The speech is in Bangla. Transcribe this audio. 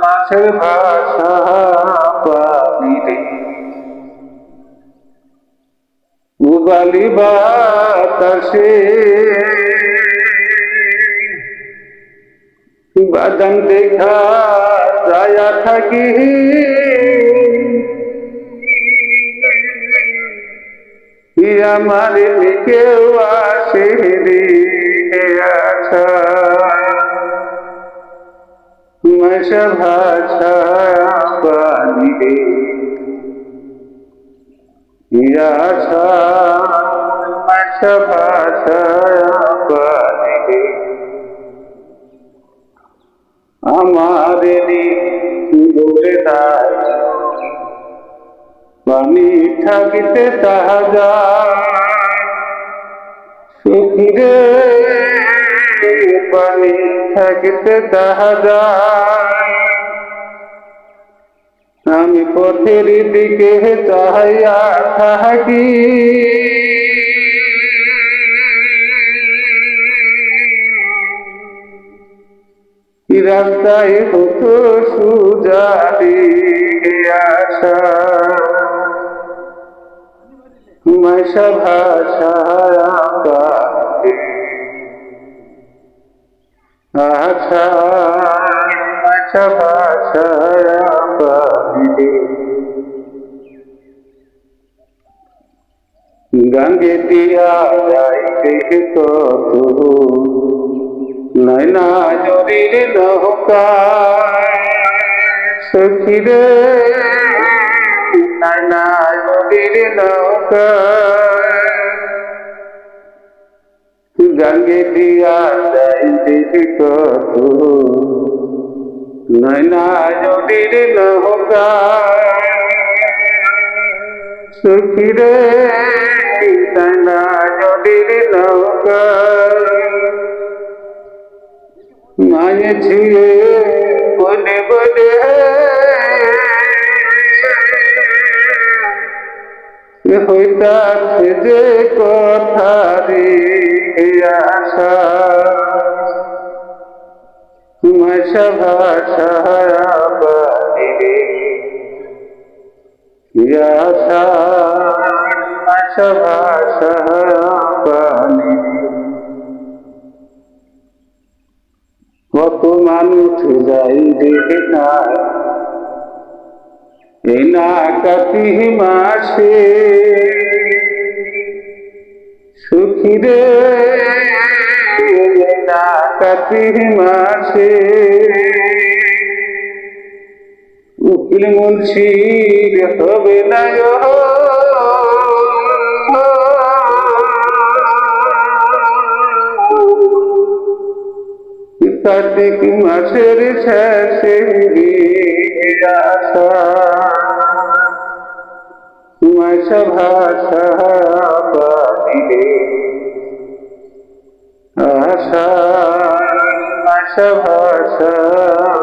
মাছের ভাষা পাবিরে উবালি বাতাসে বাদাম দেখা যায়া থাকি আমার কেউ আসে ভাষা পানি রে মশা ভাষা পানি রে আমার বলে তাই পানি থাকিতে তাহাজা সুখিরে থাকিতে তাহাজা আমি পথের দিকে চাহাইয়া থাকি। রাস্তায় হতো সুজারি আশা মশা ভাষা গঙ্গে দিয়া যাইতে কত নয়না জরির নৌকা সখিরে নয়না জরির নৌকা গঙ্গে দিয়া যাইতে কত নয়না যদি নৌকা সখিরে নয়না যদি নৌকা মায়ে ঝিয়ে হইতাছে যে কথা রে আশা মশা ভাষা বাড়ি আশা মশা ভাষা কত মানুষ যাই রে না, এই না কাতি মাসে না কাতি মাসে উকিল মুন্সির হবে না কার্তিক মাসের শেষে আশা ভাষা পাইলে আশা আশা ভাষা।